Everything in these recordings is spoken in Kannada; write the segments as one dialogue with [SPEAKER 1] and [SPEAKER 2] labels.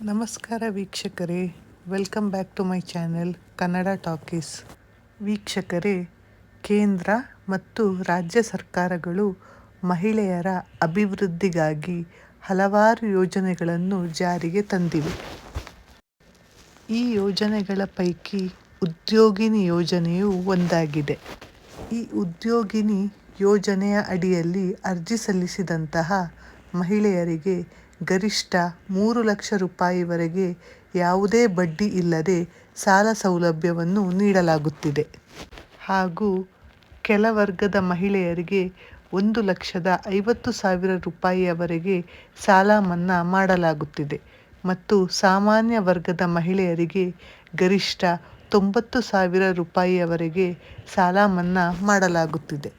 [SPEAKER 1] ನಮಸ್ಕಾರ ವೀಕ್ಷಕರೇ welcome back to my channel Kannada talkies ವೀಕ್ಷಕರೇ, ಕೇಂದ್ರ ಮತ್ತು ರಾಜ್ಯ ಸರ್ಕಾರಗಳು ಮಹಿಳೆಯರ ಅಭಿವೃದ್ಧಿಗಾಗಿ ಹಲವಾರು ಯೋಜನೆಗಳನ್ನು ಜಾರಿಗೆ ತಂದಿವೆ. ಈ ಯೋಜನೆಗಳ ಪೈಕಿ ಉದ್ಯೋಗಿನಿ ಯೋಜನೆಯು ಒಂದಾಗಿದೆ. ಈ ಉದ್ಯೋಗಿನಿ ಯೋಜನೆಯ ಅಡಿಯಲ್ಲಿ ಅರ್ಜಿ ಸಲ್ಲಿಸಿದಂತಹ ಮಹಿಳೆಯರಿಗೆ ಗರಿಷ್ಠ ಮೂರು ಲಕ್ಷ ರೂಪಾಯಿವರೆಗೆ ಯಾವುದೇ ಬಡ್ಡಿ ಇಲ್ಲದೆ ಸಾಲ ಸೌಲಭ್ಯವನ್ನು ನೀಡಲಾಗುತ್ತಿದೆ. ಹಾಗೂ ಕೆಲ ವರ್ಗದ ಮಹಿಳೆಯರಿಗೆ ಒಂದು ಲಕ್ಷದ ಐವತ್ತು ಸಾವಿರ ರೂಪಾಯಿಯವರೆಗೆ ಸಾಲ ಮನ್ನಾ ಮಾಡಲಾಗುತ್ತಿದೆ ಮತ್ತು ಸಾಮಾನ್ಯ ವರ್ಗದ ಮಹಿಳೆಯರಿಗೆ ಗರಿಷ್ಠ ತೊಂಬತ್ತು ಸಾವಿರ ರೂಪಾಯಿಯವರೆಗೆ ಸಾಲ ಮನ್ನಾ ಮಾಡಲಾಗುತ್ತಿದೆ.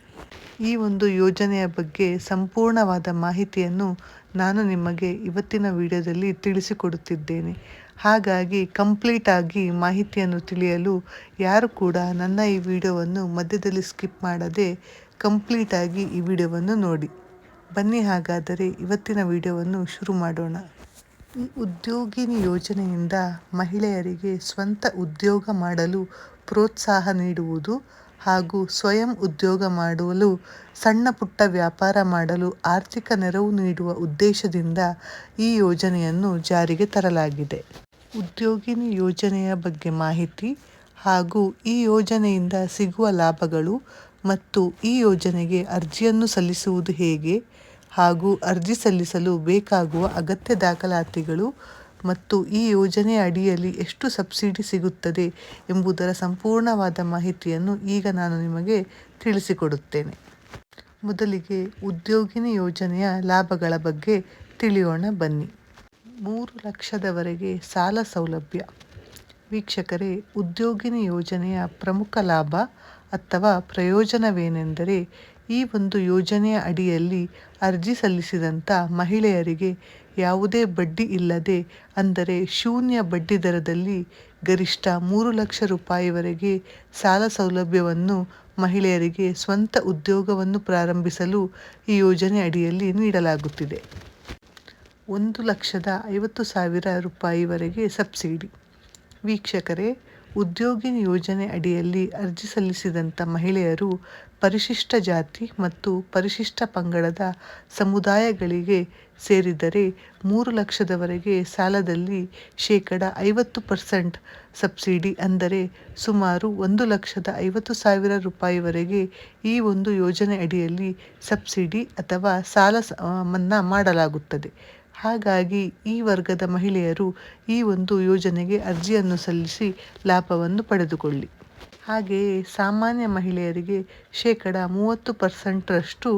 [SPEAKER 1] ಈ ಒಂದು ಯೋಜನೆಯ ಬಗ್ಗೆ ಸಂಪೂರ್ಣವಾದ ಮಾಹಿತಿಯನ್ನು ನಾನು ನಿಮಗೆ ಇವತ್ತಿನ ವಿಡಿಯೋದಲ್ಲಿ ತಿಳಿಸಿಕೊಡುತ್ತಿದ್ದೇನೆ. ಹಾಗಾಗಿ ಕಂಪ್ಲೀಟಾಗಿ ಮಾಹಿತಿಯನ್ನು ತಿಳಿಯಲು ಯಾರು ಕೂಡ ನನ್ನ ಈ ವಿಡಿಯೋವನ್ನು ಮಧ್ಯದಲ್ಲಿ ಸ್ಕಿಪ್ ಮಾಡದೆ ಕಂಪ್ಲೀಟಾಗಿ ಈ ವಿಡಿಯೋವನ್ನು ನೋಡಿ. ಬನ್ನಿ ಹಾಗಾದರೆ ಇವತ್ತಿನ ವಿಡಿಯೋವನ್ನು ಶುರು ಮಾಡೋಣ. ಈ ಉದ್ಯೋಗಿನಿ ಯೋಜನೆಯಿಂದ ಮಹಿಳೆಯರಿಗೆ ಸ್ವಂತ ಉದ್ಯೋಗ ಮಾಡಲು ಪ್ರೋತ್ಸಾಹ ನೀಡುವುದು ಹಾಗೂ ಸ್ವಯಂ ಉದ್ಯೋಗ ಮಾಡಲು, ಸಣ್ಣ ಪುಟ್ಟ ವ್ಯಾಪಾರ ಮಾಡಲು ಆರ್ಥಿಕ ನೆರವು ನೀಡುವ ಉದ್ದೇಶದಿಂದ ಈ ಯೋಜನೆಯನ್ನು ಜಾರಿಗೆ ತರಲಾಗಿದೆ. ಉದ್ಯೋಗಿನಿ ಯೋಜನೆಯ ಬಗ್ಗೆ ಮಾಹಿತಿ ಹಾಗೂ ಈ ಯೋಜನೆಯಿಂದ ಸಿಗುವ ಲಾಭಗಳು ಮತ್ತು ಈ ಯೋಜನೆಗೆ ಅರ್ಜಿಯನ್ನು ಸಲ್ಲಿಸುವುದು ಹೇಗೆ ಹಾಗೂ ಅರ್ಜಿ ಸಲ್ಲಿಸಲು ಬೇಕಾಗುವ ಅಗತ್ಯ ದಾಖಲಾತಿಗಳು ಮತ್ತು ಈ ಯೋಜನೆ ಅಡಿಯಲ್ಲಿ ಎಷ್ಟು ಸಬ್ಸಿಡಿ ಸಿಗುತ್ತದೆ ಎಂಬುದರ ಸಂಪೂರ್ಣವಾದ ಮಾಹಿತಿಯನ್ನು ಈಗ ನಾನು ನಿಮಗೆ ತಿಳಿಸಿಕೊಡುತ್ತೇನೆ. ಮೊದಲಿಗೆ ಉದ್ಯೋಗಿನಿ ಯೋಜನೆಯ ಲಾಭಗಳ ಬಗ್ಗೆ ತಿಳಿಯೋಣ ಬನ್ನಿ. ಮೂರು ಲಕ್ಷದವರೆಗೆ ಸಾಲ ಸೌಲಭ್ಯ. ವೀಕ್ಷಕರೇ, ಉದ್ಯೋಗಿನಿ ಯೋಜನೆಯ ಪ್ರಮುಖ ಲಾಭ ಅಥವಾ ಪ್ರಯೋಜನವೇನೆಂದರೆ ಈ ಒಂದು ಯೋಜನೆಯ ಅಡಿಯಲ್ಲಿ ಅರ್ಜಿ ಸಲ್ಲಿಸಿದಂಥ ಮಹಿಳೆಯರಿಗೆ ಯಾವುದೇ ಬಡ್ಡಿ ಇಲ್ಲದೆ ಅಂದರೆ ಶೂನ್ಯ ಬಡ್ಡಿ ದರದಲ್ಲಿ ಗರಿಷ್ಠ ಮೂರು ಲಕ್ಷ ರೂಪಾಯಿವರೆಗೆ ಸಾಲ ಸೌಲಭ್ಯವನ್ನು ಮಹಿಳೆಯರಿಗೆ ಸ್ವಂತ ಉದ್ಯೋಗವನ್ನು ಪ್ರಾರಂಭಿಸಲು ಈ ಯೋಜನೆ ಅಡಿಯಲ್ಲಿ ನೀಡಲಾಗುತ್ತಿದೆ. ಒಂದು ಲಕ್ಷದ ಐವತ್ತು ಸಾವಿರ ರೂಪಾಯಿವರೆಗೆ ಸಬ್ಸಿಡಿ. ವೀಕ್ಷಕರೇ, ಉದ್ಯೋಗಿನಿ ಯೋಜನೆ ಅಡಿಯಲ್ಲಿ ಅರ್ಜಿ ಸಲ್ಲಿಸಿದಂಥ ಮಹಿಳೆಯರು ಪರಿಶಿಷ್ಟ ಜಾತಿ ಮತ್ತು ಪರಿಶಿಷ್ಟ ಪಂಗಡದ ಸಮುದಾಯಗಳಿಗೆ ಸೇರಿದರೆ ಮೂರು ಲಕ್ಷದವರೆಗೆ ಸಾಲದಲ್ಲಿ ಶೇಕಡ ಐವತ್ತು ಪರ್ಸೆಂಟ್ ಸಬ್ಸಿಡಿ ಅಂದರೆ ಸುಮಾರು ಒಂದು ಲಕ್ಷದ ಐವತ್ತು ಸಾವಿರ ರೂಪಾಯಿವರೆಗೆ ಈ ಒಂದು ಯೋಜನೆ ಅಡಿಯಲ್ಲಿ ಸಬ್ಸಿಡಿ ಅಥವಾ ಸಾಲ ಮನ್ನಾ ಮಾಡಲಾಗುತ್ತದೆ. ಹಾಗಾಗಿ ಈ ವರ್ಗದ ಮಹಿಳೆಯರು ಈ ಒಂದು ಯೋಜನೆಗೆ ಅರ್ಜಿಯನ್ನು ಸಲ್ಲಿಸಿ ಲಾಭವನ್ನು ಪಡೆದುಕೊಳ್ಳಿ. ಹಾಗೆಯೇ ಸಾಮಾನ್ಯ ಮಹಿಳೆಯರಿಗೆ ಶೇಕಡ ಮೂವತ್ತು ಪರ್ಸೆಂಟ್ರಷ್ಟು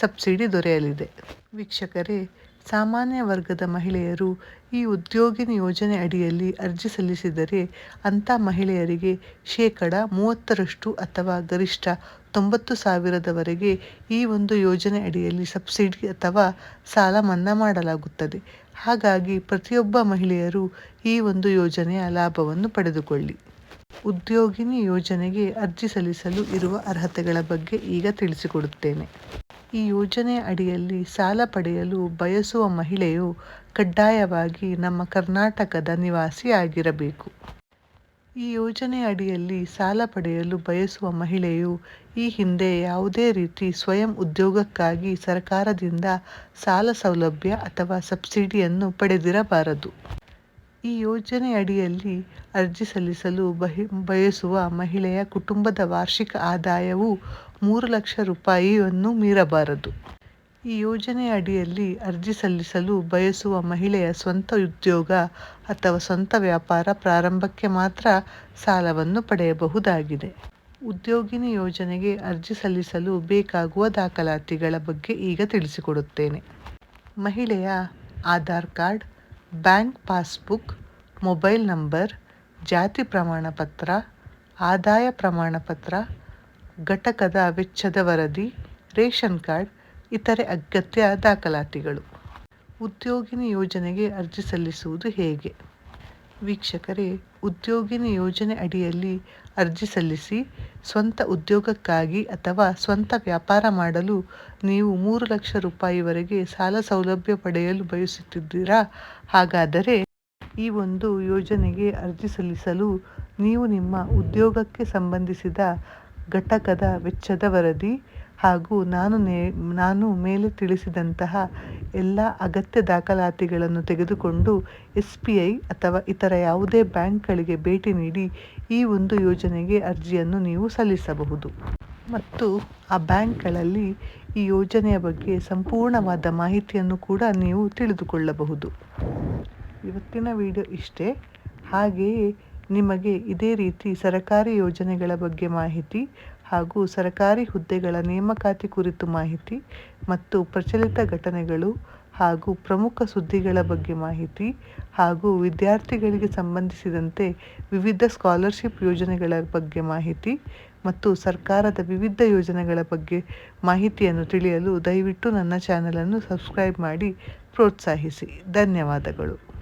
[SPEAKER 1] ಸಬ್ಸಿಡಿ ದೊರೆಯಲಿದೆ. ವೀಕ್ಷಕರೇ, ಸಾಮಾನ್ಯ ವರ್ಗದ ಮಹಿಳೆಯರು ಈ ಉದ್ಯೋಗಿನಿ ಯೋಜನೆ ಅಡಿಯಲ್ಲಿ ಅರ್ಜಿ ಸಲ್ಲಿಸಿದರೆ ಅಂಥ ಮಹಿಳೆಯರಿಗೆ ಶೇಕಡ ಮೂವತ್ತರಷ್ಟು ಅಥವಾ ಗರಿಷ್ಠ ತೊಂಬತ್ತು ಸಾವಿರದವರೆಗೆ ಈ ಒಂದು ಯೋಜನೆ ಅಡಿಯಲ್ಲಿ ಸಬ್ಸಿಡಿ ಅಥವಾ ಸಾಲ ಮನ್ನಾ ಮಾಡಲಾಗುತ್ತದೆ. ಹಾಗಾಗಿ ಪ್ರತಿಯೊಬ್ಬ ಮಹಿಳೆಯರು ಈ ಒಂದು ಯೋಜನೆಯ ಲಾಭವನ್ನು ಪಡೆದುಕೊಳ್ಳಿ. ಉದ್ಯೋಗಿನಿ ಯೋಜನೆಗೆ ಅರ್ಜಿ ಸಲ್ಲಿಸಲು ಇರುವ ಅರ್ಹತೆಗಳ ಬಗ್ಗೆ ಈಗ ತಿಳಿಸಿಕೊಡುತ್ತೇನೆ. ಈ ಯೋಜನೆ ಅಡಿಯಲ್ಲಿ ಸಾಲ ಪಡೆಯಲು ಬಯಸುವ ಮಹಿಳೆಯು ಕಡ್ಡಾಯವಾಗಿ ನಮ್ಮ ಕರ್ನಾಟಕದ ನಿವಾಸಿಯಾಗಿರಬೇಕು. ಈ ಯೋಜನೆ ಅಡಿಯಲ್ಲಿ ಸಾಲ ಪಡೆಯಲು ಬಯಸುವ ಮಹಿಳೆಯು ಈ ಹಿಂದೆ ಯಾವುದೇ ರೀತಿ ಸ್ವಯಂ ಉದ್ಯೋಗಕ್ಕಾಗಿ ಸರ್ಕಾರದಿಂದ ಸಾಲ ಸೌಲಭ್ಯ ಅಥವಾ ಸಬ್ಸಿಡಿಯನ್ನು ಪಡೆದಿರಬಾರದು. ಈ ಯೋಜನೆ ಅಡಿಯಲ್ಲಿ ಅರ್ಜಿ ಸಲ್ಲಿಸಲು ಬಹಿ, ಬಯಸುವ ಮಹಿಳೆಯ ಕುಟುಂಬದ ವಾರ್ಷಿಕ ಆದಾಯವು ಮೂರು ಲಕ್ಷ ರೂಪಾಯಿಯನ್ನು ಮೀರಬಾರದು. ಈ ಯೋಜನೆ ಅಡಿಯಲ್ಲಿ ಅರ್ಜಿ ಸಲ್ಲಿಸಲು ಬಯಸುವ ಮಹಿಳೆಯ ಸ್ವಂತ ಉದ್ಯೋಗ ಅಥವಾ ಸ್ವಂತ ವ್ಯಾಪಾರ ಪ್ರಾರಂಭಕ್ಕೆ ಮಾತ್ರ ಸಾಲವನ್ನು ಪಡೆಯಬಹುದಾಗಿದೆ. ಉದ್ಯೋಗಿನಿ ಯೋಜನೆಗೆ ಅರ್ಜಿ ಸಲ್ಲಿಸಲು ಬೇಕಾಗುವ ದಾಖಲಾತಿಗಳ ಬಗ್ಗೆ ಈಗ ತಿಳಿಸಿಕೊಡುತ್ತೇನೆ. ಮಹಿಳೆಯ Aadhaar card bank passbook, mobile number, ಜಾತಿ ಪ್ರಮಾಣ ಪತ್ರ ಆದಾಯ ಪ್ರಮಾಣ ಪತ್ರ ಘಟಕದ ವೆಚ್ಚದ ವರದಿ, ರೇಷನ್ ಕಾರ್ಡ್, ಇತರೆ ಅಗತ್ಯ ದಾಖಲಾತಿಗಳು. ಉದ್ಯೋಗಿನಿ ಯೋಜನೆಗೆ ಅರ್ಜಿ ಸಲ್ಲಿಸುವುದು ಹೇಗೆ? ವೀಕ್ಷಕರೇ, ಉದ್ಯೋಗಿನಿ ಯೋಜನೆ ಅಡಿಯಲ್ಲಿ ಅರ್ಜಿ ಸಲ್ಲಿಸಿ ಸ್ವಂತ ಉದ್ಯೋಗಕ್ಕಾಗಿ ಅಥವಾ ಸ್ವಂತ ವ್ಯಾಪಾರ ಮಾಡಲು ನೀವು ಮೂರು ಲಕ್ಷ ರೂಪಾಯಿವರೆಗೆ ಸಾಲ ಸೌಲಭ್ಯ ಪಡೆಯಲು ಬಯಸುತ್ತಿದ್ದೀರಾ? ಹಾಗಾದರೆ ಈ ಒಂದು ಯೋಜನೆಗೆ ಅರ್ಜಿ ಸಲ್ಲಿಸಲು ನೀವು ನಿಮ್ಮ ಉದ್ಯೋಗಕ್ಕೆ ಸಂಬಂಧಿಸಿದ ಘಟಕದ ವೆಚ್ಚದ ವರದಿ ಹಾಗೂ ನಾನು ನೇ ನಾನು ಮೇಲೆ ತಿಳಿಸಿದಂತಹ ಎಲ್ಲ ಅಗತ್ಯ ದಾಖಲಾತಿಗಳನ್ನು ತೆಗೆದುಕೊಂಡು ಎಸ್ ಬಿ ಐ ಅಥವಾ ಇತರ ಯಾವುದೇ ಬ್ಯಾಂಕ್ಗಳಿಗೆ ಭೇಟಿ ನೀಡಿ ಈ ಒಂದು ಯೋಜನೆಗೆ ಅರ್ಜಿಯನ್ನು ನೀವು ಸಲ್ಲಿಸಬಹುದು. ಮತ್ತು ಆ ಬ್ಯಾಂಕ್ಗಳಲ್ಲಿ ಈ ಯೋಜನೆಯ ಬಗ್ಗೆ ಸಂಪೂರ್ಣವಾದ ಮಾಹಿತಿಯನ್ನು ಕೂಡ ನೀವು ತಿಳಿದುಕೊಳ್ಳಬಹುದು. ಇವತ್ತಿನ ವಿಡಿಯೋ ಇಷ್ಟೇ. ಹಾಗೆಯೇ ನಿಮಗೆ ಇದೇ ರೀತಿ ಸರಕಾರಿ ಯೋಜನೆಗಳ ಬಗ್ಗೆ ಮಾಹಿತಿ ಹಾಗೂ ಸರಕಾರಿ ಹುದ್ದೆಗಳ ನೇಮಕಾತಿ ಕುರಿತು ಮಾಹಿತಿ ಮತ್ತು ಪ್ರಚಲಿತ ಘಟನೆಗಳು ಹಾಗೂ ಪ್ರಮುಖ ಸುದ್ದಿಗಳ ಬಗ್ಗೆ ಮಾಹಿತಿ ಹಾಗೂ ವಿದ್ಯಾರ್ಥಿಗಳಿಗೆ ಸಂಬಂಧಿಸಿದಂತೆ ವಿವಿಧ ಸ್ಕಾಲರ್ಶಿಪ್ ಯೋಜನೆಗಳ ಬಗ್ಗೆ ಮಾಹಿತಿ ಮತ್ತು ಸರ್ಕಾರದ ವಿವಿಧ ಯೋಜನೆಗಳ ಬಗ್ಗೆ ಮಾಹಿತಿಯನ್ನು ತಿಳಿಯಲು ದಯವಿಟ್ಟು ನನ್ನ ಚಾನಲನ್ನು ಸಬ್ಸ್ಕ್ರೈಬ್ ಮಾಡಿ ಪ್ರೋತ್ಸಾಹಿಸಿ. ಧನ್ಯವಾದಗಳು.